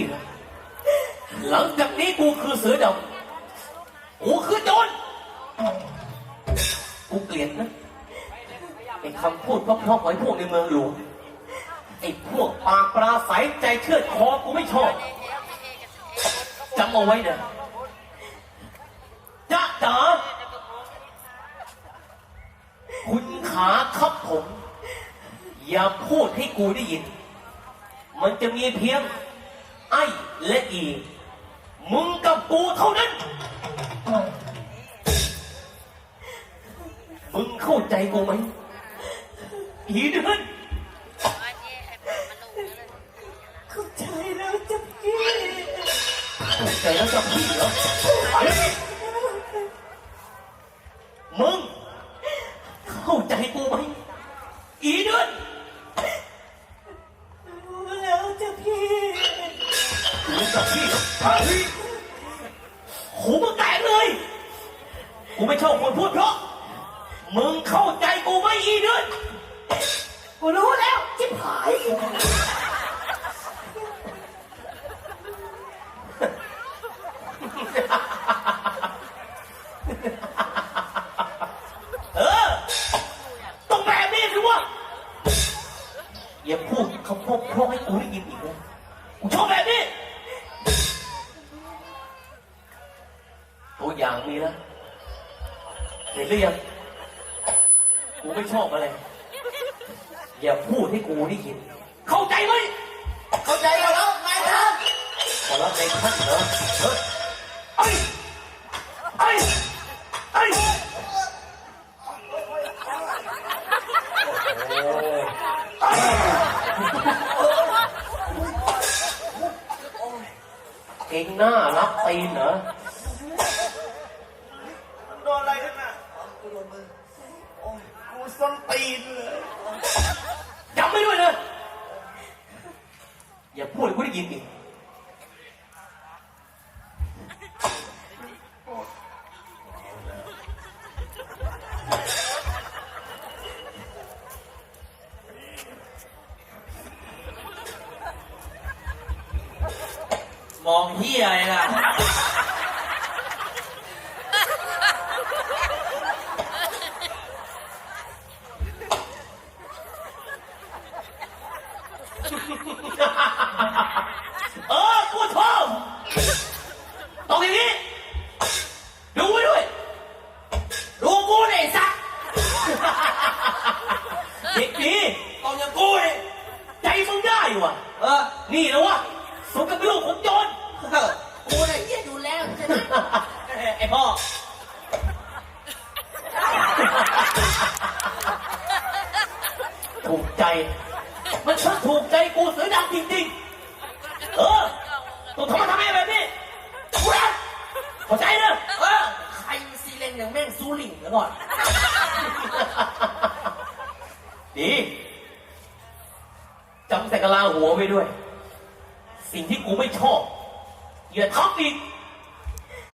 พี่นะหลังจากนี้กูคือเสือดำกูคือโจรกูเกลียดนะไอ้คำพูดเพราะๆของไอ้พวกในเมืองหลวงไอ้พวกปากปราศัยใจเชือดคอกูไม่ชอบจำเอาไว้นะจ้าจ๋าคุณขาครับผม อย่าพูดให้กูได้ยิน มันจะมีเพียง ไอ้และอีมึงกับกูเท่านั้น มึงเข้าใจกูไหมอีเดือนเข้าใจแล้วจ้ะพี่เข้าใจแล้วจะพี่เหรอไปมึงเข้าใจกูไหม มึงกับพี่เฮ้ยหูมึงแตกเลย กูไม่ชอบคนพูดเพราะ มึงเข้าใจกูไหมอีเดือนกูรู้แล้วจิบหาย เออ ต้องแบบนี้สิวะอย่าพูดคำพูดเพราะให้กูได้ยินอีกนะกูชอบแบบนี้ ตัวอย่างมีแล้วเห็นหรือยังกูไม่ชอบอะไร อย่าพูดให้กูได้ยิน เข้าใจไหมเข้าใจแล้วนายท่านขอรับในท่านเหรอเฮ้ยไอ้ไอ้ไอ้เก่งหน้ารับตีนเหรอ โดนอะไรขึ้นน่ะกูโดน มือโอ้ยกูส้นตีนเลยจำไม่ด้วยนะ อย่าพูดให้กูได้ยินอีกมองเฮียอะไรล่ะ เออกูชอบต้องอย่างนี้ ดูไว้ด้วย ดูกูเนี่ยไอ้สักเด็กดีต้องอย่างกูเลยใจมึงได้ว่ะ เออ นี่นะวะสมกับเป็นลูกของโจรเออกูเนี่ยเฮียอยู่แล้วใช่ไหมไอพ่อ ถูกใจ มันช่างถูกใจกูเสือดำจริงๆ เออต้องทำมาทำไมแบบนี้กูรักเข้าใจเนะเออใครซีเลนอย่างแม่งซูลิงเดี๋ยวก่อน ดีจำใส่กะลาหัวไว้ด้วย สิ่งที่กูไม่ชอบอย่าทำอีก